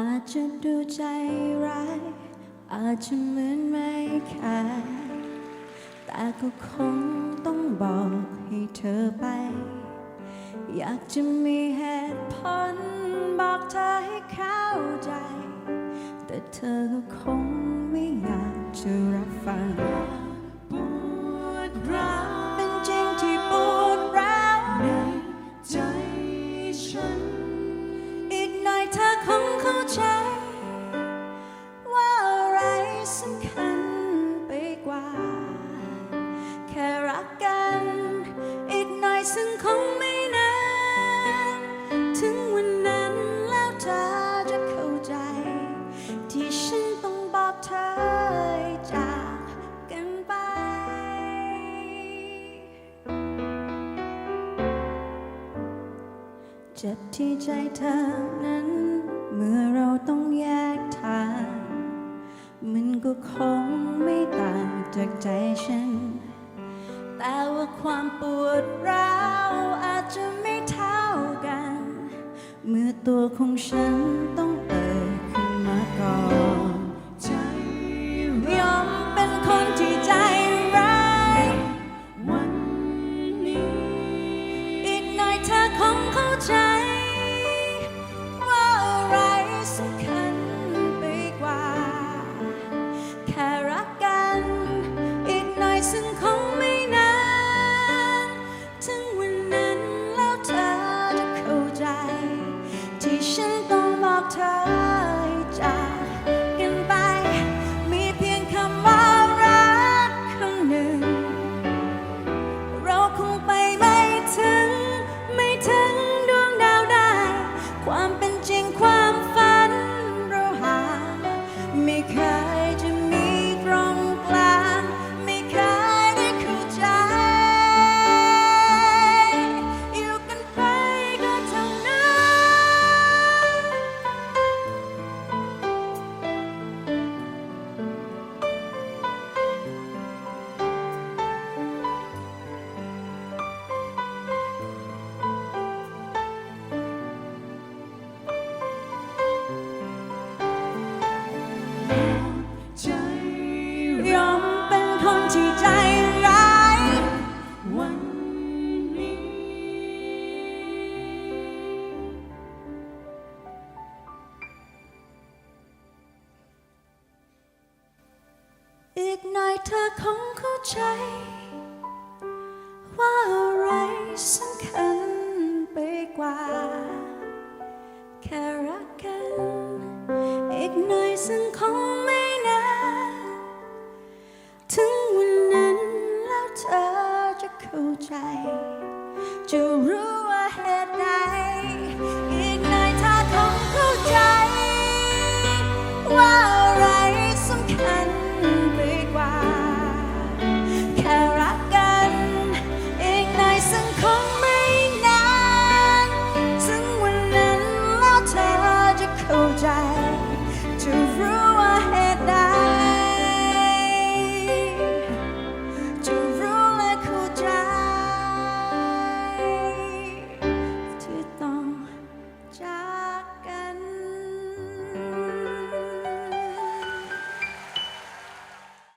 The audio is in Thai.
อาจจะดูใจร้าย อาจจะเหมือนไม่แคร์แต่ก็คงต้องบอกให้เธอไป อยากจะมีเหตุผลบอกเธอให้เข้าใจ แต่เธอก็คงไม่อยากจะรับฟัง เจ็บที่ใจเธอนั้น เมื่อเราต้องแยกทาง มันก็คงไม่ต่างจากใจฉัน แต่ว่าความปวดร้าวอาจจะไม่เท่ากัน เมื่อตัวของฉันต้องเอ child. me cry. อีกหน่อยเธอคงเข้าใจ ว่าอะไรสำคัญไปกว่า แค่รักกัน อีกหน่อยซึ่งคงไม่นานถึงวันนั้นแล้วเธอจะเข้าใจ จะรู้